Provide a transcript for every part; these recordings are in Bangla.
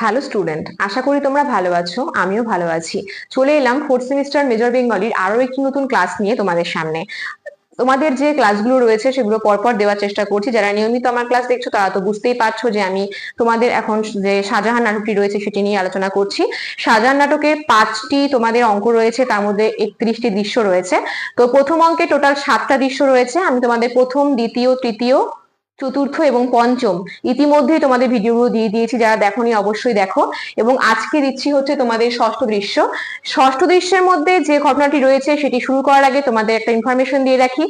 হ্যালো স্টুডেন্ট আশা করি তোমরা ভালো আছো, আমিও ভালো আছি। চলে এলাম ফোর্থ সেমিস্টার মেজর বেঙ্গলির আরও একটি নতুন ক্লাস নিয়ে তোমাদের সামনে। তোমাদের যে ক্লাসগুলো রয়েছে সেগুলো পরপর দেওয়ার চেষ্টা করছি। যারা নিয়মিত আমার ক্লাস দেখছ, তারা তো বুঝতেই পারছ যে আমি তোমাদের এখন যে শাহজাহান নাটকটি রয়েছে সেটি নিয়ে আলোচনা করছি। শাহজাহান নাটকে পাঁচটি তোমাদের অঙ্ক রয়েছে, তার মধ্যে একত্রিশটি দৃশ্য রয়েছে। তো প্রথম অঙ্কে টোটাল সাতটা দৃশ্য রয়েছে। আমি তোমাদের প্রথম, দ্বিতীয়, তৃতীয় চতুর্থ এবং পঞ্চম। ইতিমধ্যেই তোমাদের ভিডিওগুলো দিয়ে দিয়েছি, যারা দেখোনি অবশ্যই দেখো। এবং আজকে দিচ্ছি হচ্ছে তোমাদের ষষ্ঠ দৃশ্য। ষষ্ঠ দৃশ্যের মধ্যে যে ঘটনাটি রয়েছে, সেটি শুরু করার আগে তোমাদের একটা ইনফরমেশন দিয়ে রাখি।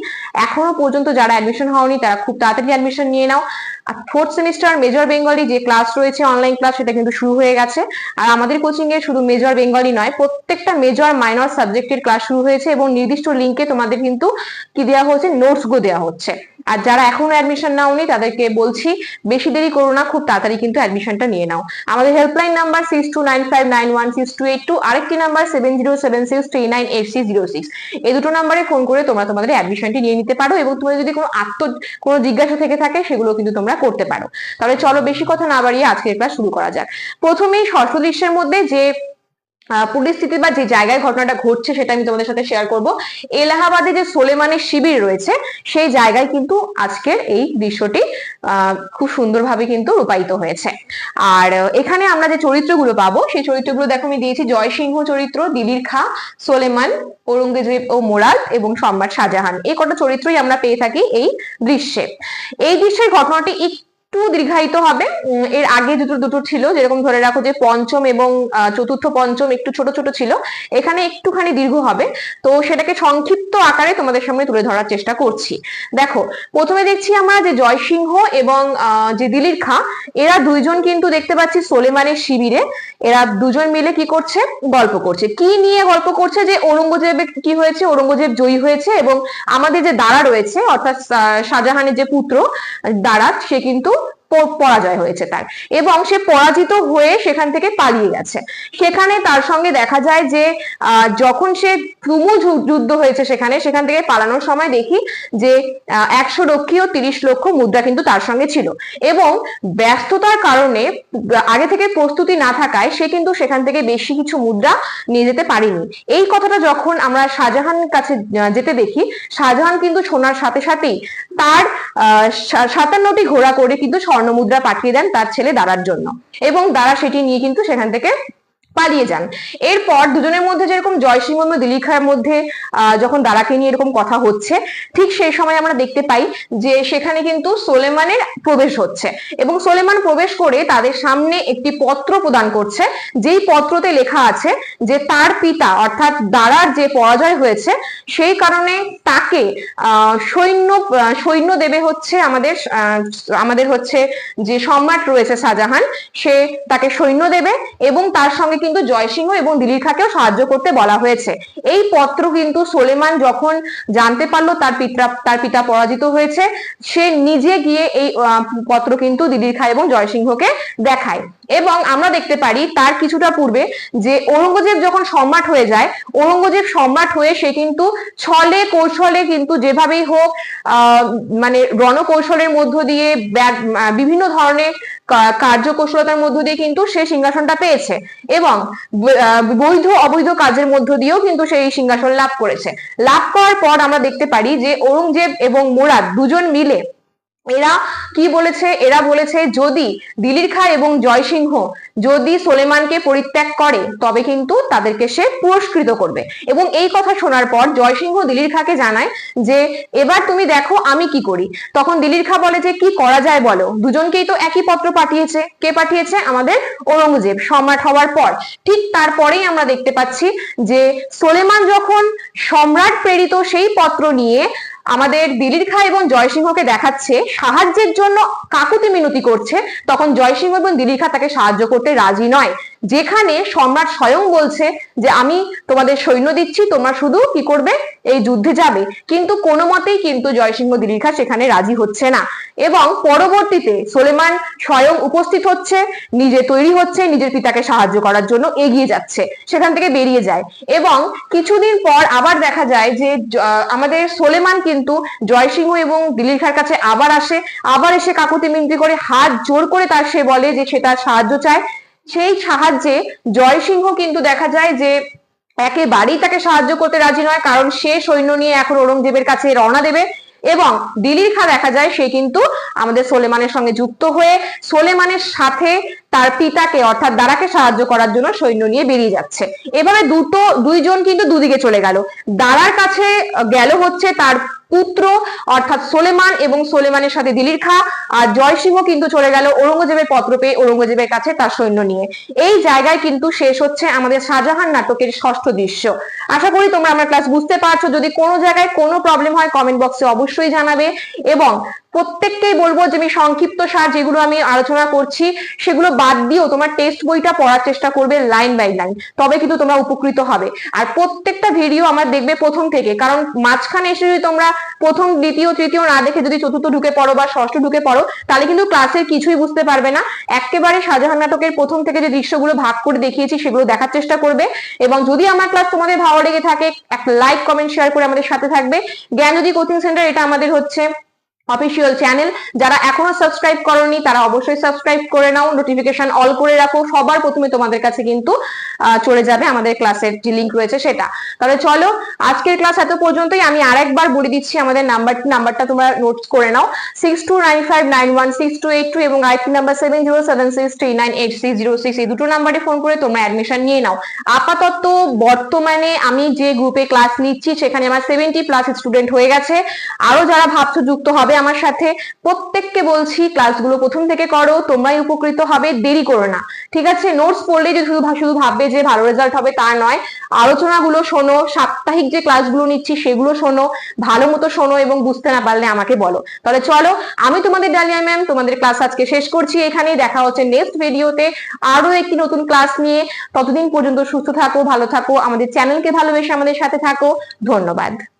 এখনও পর্যন্ত যারা অ্যাডমিশন হওনি, তারা খুব তাড়াতাড়ি অ্যাডমিশন নিয়ে নাও। আর ফোর্থ সেমিস্টার মেজর বেঙ্গলি যে ক্লাস রয়েছে অনলাইন ক্লাস সেটা কিন্তু শুরু হয়ে গেছে। আর আমাদের কোচিং এ শুধু মেজর বেঙ্গলি নয়, প্রত্যেকটা মেজর মাইনর সাবজেক্টের ক্লাস শুরু হয়েছে এবং নির্দিষ্ট লিঙ্কে তোমাদের কিন্তু কি দেওয়া হচ্ছে? নোটস গো দেওয়া হচ্ছে। আর যারা এখনও অ্যাডমিশন নাও নাওনি, তাদেরকে বলছি, বেশি দেরি করো না, খুব তাড়াতাড়ি কিন্তু অ্যাডমিশনটা নিয়ে নাও। আমাদের helpline number six two nine five nine one six two eight two আরেকটি number seven zero seven six three nine eight six zero six এই দুটো নাম্বারে ফোন করে তোমরা তোমাদের অ্যাডমিশনটি নিয়ে নিতে পারো এবং তোমাদের যদি কোনো আত্ম কোনো জিজ্ঞাসা থেকে থাকে, সেগুলো কিন্তু তোমরা করতে পারো। তাহলে চলো বেশি কথা না বাড়িয়ে আজকের ক্লাস শুরু করা যাক। প্রথমেই ষষ্ঠ দৃশ্যের মধ্যে যে পরিস্থিতি বা যে জায়গায় ঘটনাটা ঘটছে সেটা আমি তোমাদের সাথে শেয়ার করব। এলাহাবাদে যে সোলেমানের শিবির রয়েছে, সেই জায়গায় কিন্তু আজকের এই দৃশ্যটি খুব সুন্দরভাবে কিন্তু রূপায়িত হয়েছে। আর এখানে আমরা যে চরিত্রগুলো পাবো, সেই চরিত্রগুলো দেখো আমি দিয়েছি জয় সিংহ চরিত্র, দিলির খা, সোলেমান, ঔরঙ্গজেব ও মোরাদ এবং সম্রাট শাহজাহান। এই কটা চরিত্রই আমরা পেয়ে থাকি এই দৃশ্যে। এই দৃশ্যের ঘটনাটি একটু দীর্ঘায়িত হবে। এর আগে দুটো দুটো ছিল। যেরকম ধরে রাখো যে পঞ্চম এবং চতুর্থ পঞ্চম একটু ছোট ছোট ছিল। এখানে একটুখানি দীর্ঘ হবে। তো সেটাকে সংক্ষিপ্ত আকারে তোমাদের সামনে তুলে ধরার চেষ্টা করছি। দেখো, প্রথমে দেখছি আমরা যে জয়সিংহ এবং যে দিলির খাঁ, এরা দুইজন কিন্তু দেখতে পাচ্ছি সোলেমানের শিবিরে। এরা দুজন মিলে কি করছে? গল্প করছে। কি নিয়ে গল্প করছে যে ঔরঙ্গজেবের কি হয়েছে? ঔরঙ্গজেব জয়ী হয়েছে এবং আমাদের যে দাঁড়া রয়েছে, অর্থাৎ শাহজাহানের যে পুত্র দাঁড়াত সে কিন্তু পরাজয় হয়েছে তার। এবং সে পরাজিত হয়ে সেখান থেকে পালিয়ে গেছে। সেখানে তার সঙ্গে দেখা যায় যে যখন সে তুমুল যুদ্ধ হয়েছে সেখানে, সেখান থেকে পালানোর সময় দেখি যে একশো রক্ষী ও তিরিশ লক্ষ মুদ্রা কিন্তু তার সঙ্গে ছিল। এবং ব্যস্ততার কারণে আগে থেকে প্রস্তুতি না থাকায় সে কিন্তু সেখান থেকে বেশি কিছু মুদ্রা নিয়ে যেতে পারেনি। এই কথাটা যখন আমরা শাহজাহানের কাছে যেতে দেখি, শাহজাহান কিন্তু শোনার সাথে সাথেই তার সাতান্নটি ঘোড়া করে কিন্তু স্বর্ণ মুদ্রা পাঠিয়ে দেন তার ছেলে দাঁড়ার জন্য। এবং দাঁড়া সেটি নিয়ে কিন্তু সেখান থেকে পালিয়ে যান। এরপর দুজনের মধ্যে যেরকম জয়সিংহ এবং দিলীপ খায়ের মধ্যে যখন দাঁড়াকে নিয়ে এরকম কথা হচ্ছে, ঠিক সেই সময় আমরা দেখতে পাই যে সেখানে কিন্তু সোলেমানের প্রবেশ হচ্ছে এবং সোলেমান প্রবেশ করে তাদের সামনে একটি পত্র প্রদান করছে। যেই পত্রতে লেখা আছে যে তার পিতা, অর্থাৎ দাঁড়ার যে পরাজয় হয়েছে, সেই কারণে তাকে সৈন্য সৈন্য দেবে হচ্ছে আমাদের আমাদের হচ্ছে যে সম্রাট রয়েছে শাহজাহান, সে তাকে সৈন্য দেবে এবং তার সঙ্গে কিন্তু জয়সিংহ এবং দিলীপ খাকেও সাহায্য করতে বলা হয়েছে। এই পত্র কিন্তু সোলেমান যখন জানতে পারল, তার পিতা তার পিতা পরাজিত হয়েছে, সে নিজে গিয়ে এই পত্র কিন্তু দিলীর খা এবং জয়সিংহকে দেখায়। এবং আমরা দেখতে পারি তার কিছুটা পূর্বে যে ঔরঙ্গজেব যখন সম্রাট হয়ে যায়, ঔরঙ্গজেব সম্রাট হয়ে সে কিন্তু ছলে কৌশলে কিন্তু যেভাবেই হোক মানে রণকৌশলের মধ্য দিয়ে বিভিন্ন ধরনের কার্যকৌশলতার মধ্য দিয়ে কিন্তু সে সিংহাসনটা পেয়েছে এবং বৈধ অবৈধ কাজের মধ্য দিয়েও কিন্তু সেই সিংহাসন লাভ করেছে। লাভ করার পর আমরা দেখতে পারি যে ঔরঙ্গজেব এবং মোরাদ দুজন মিলে এরা কি বলেছে? এরা বলেছে, যদি দিলির খা এবং জয়সিংহ যদি সোলেমানকে পরিত্যাগ করে, তবে কিন্তু তাদেরকে সে পুরস্কৃত করবে। এবং এই কথা শোনার পর জয়সিংহ দিলির খাকে জানায় যে, এবার তুমি দেখো আমি কি করি। তখন দিলির খা বলে যে, কি করা যায় বলো? দুজনকেই তো একই পত্র পাঠিয়েছে। কে পাঠিয়েছে? আমাদের ঔরঙ্গজেব। সম্রাট হওয়ার পর, ঠিক তারপরেই আমরা দেখতে পাচ্ছি যে, সোলেমান যখন সম্রাট প্রেরিত সেই পত্র নিয়ে আমাদের দিলির খা এবং জয়সিংহকে দেখাচ্ছে, সাহায্যের জন্য কাকুতি মিনতি করছে, তখন জয়সিংহ এবং দিলির খা তাকে সাহায্য করতে রাজি নয়। যেখানে সম্রাট স্বয়ং বলছে যে, আমি তোমাদের সৈন্য দিচ্ছি, তোমরা শুধু কি করবে? এই যুদ্ধে যাবে। কিন্তু কোনো মতেই কিন্তু জয়সিংহ দিলির খা সেখানে রাজি হচ্ছে না। এবং পরবর্তীতে সোলেমান স্বয়ং উপস্থিত হচ্ছে, নিজে তৈরি হচ্ছে, নিজের পিতাকে সাহায্য করার জন্য এগিয়ে যাচ্ছে, সেখান থেকে বেরিয়ে যায়। এবং কিছুদিন পর আবার দেখা যায় যে আমাদের সোলেমান কিন্তু জয়সিংহ এবং দিলীর খার কাছে আবার আসে, আবার এসে কাকুতি মিনতি করে হাত জোর করে তার সে বলে যে সে তার সাহায্য চায়। সেই সাহায্যে জয়সিংহ কিন্তু দেখা যায় যে, একেবারেই তাকে সাহায্য করতে রাজি নয়, কারণ সে সৈন্য নিয়ে এখন ঔরঙ্গজেবের কাছে রওনা দেবে। এবং দিলির খা দেখা যায় সে কিন্তু আমাদের সোলেমানের সঙ্গে যুক্ত হয়ে সোলেমানের সাথে তার পিতাকে অর্থাৎ দারাকে সাহায্য করার জন্য সৈন্য নিয়ে বেরিয়ে যাচ্ছে। এভাবে দুটো, দুইজন কিন্তু দুদিকে চলে গেল। দারার কাছে গেল হচ্ছে তার পুত্র, অর্থাৎ সোলেমান এবং সোলেমানের সাথে দিলির খা। আর জয়সিংহ কিন্তু চলে গেল ঔরঙ্গজেবের পত্র পেয়ে ঔরঙ্গজেবের কাছে তার সৈন্য নিয়ে। এই জায়গায় কিন্তু শেষ হচ্ছে আমাদের শাহজাহান নাটকের ষষ্ঠ দৃশ্য। আশা করি তোমরা আমার ক্লাস বুঝতে পারছ। যদি কোনো জায়গায় কোনো প্রবলেম হয় কমেন্ট বক্সে অবশ্যই জানাবে। এবং প্রত্যেককেই বলব যে, আমি সংক্ষিপ্ত সার যেগুলো আমি আলোচনা করছি, সেগুলো বাদ দিয়েও তোমার টেক্সট বইটা পড়ার চেষ্টা করবে লাইন বাই লাইন তবে কিন্তু তোমরা উপকৃত হবে। আর প্রত্যেকটা ভিডিও আমার দেখবে প্রথম থেকে। কারণ মাঝখানে এসে যদি তোমরা প্রথম, দ্বিতীয়, তৃতীয় না দেখে যদি চতুর্থ ঢুকে পড়ো বা ষষ্ঠ ঢুকে পড়ো, তাহলে কিন্তু ক্লাসের কিছুই বুঝতে পারবে না। একেবারে শাহজাহান নাটকের প্রথম থেকে যে দৃশ্যগুলো ভাগ করে দেখিয়েছি, সেগুলো দেখার চেষ্টা করবে। এবং যদি আমার ক্লাস তোমাদের ভালো লেগে থাকে, এক লাইক কমেন্ট শেয়ার করে আমাদের সাথে থাকবে। জ্ঞানজ্যোতি কোচিং সেন্টার, এটা আমাদের হচ্ছে অফিসিয়াল চ্যানেল যারা এখনও সাবস্ক্রাইব করনি, তারা অবশ্যই সাবস্ক্রাইব করে নাও। নোটিফিকেশন অল করে রাখো। সবার প্রথমে তোমাদের কাছে কিন্তু চলে যাবে আমাদের ক্লাসের যে লিংক রয়েছে সেটা। তাহলে চলো, আজকের ক্লাস এত পর্যন্তই। আমি আরেকবার বলে দিচ্ছি আমাদের নাম্বার নাম্বারটা তোমরা নোটস করে নাও। Six two nine five nine one six two eight two এবং IP number seven zero seven six three nine eight six zero six এই দুটো নাম্বারে ফোন করে তোমরা অ্যাডমিশন নিয়ে নাও। আপাতত বর্তমানে আমি যে গ্রুপে ক্লাস নিচ্ছি, সেখানে আমার সেভেন্টি প্লাস স্টুডেন্ট হয়ে গেছে। আরও যারা ভাবছ যুক্ত হবে আমার সাথে প্রত্যেককে বলছি ক্লাসগুলো প্রথম থেকে করো, তোমরাই উপকৃত হবে, দেরি করো না। ঠিক আছে? নোটস পড়লে যে শুধু শুধু ভাববে যে ভালো রেজাল্ট হবে তা নয়। আলোচনাগুলো শোনো, সাপ্তাহিক যে ক্লাসগুলো নিচ্ছি সেগুলো শোনো, ভালো মতো শোনো এবং বুঝতে না পারলে আমাকে বলো। তাহলে চলো, আমি তোমাদের ডালিয়া ম্যাম তোমাদের ক্লাস আজকে শেষ করছি এখানে। দেখা হচ্ছে নেক্সট ভিডিওতে আরও একটি নতুন ক্লাস নিয়ে। ততদিন পর্যন্ত সুস্থ থাকো, ভালো থাকো। আমাদের চ্যানেলকে ভালোবেসে আমাদের সাথে থাকো। ধন্যবাদ।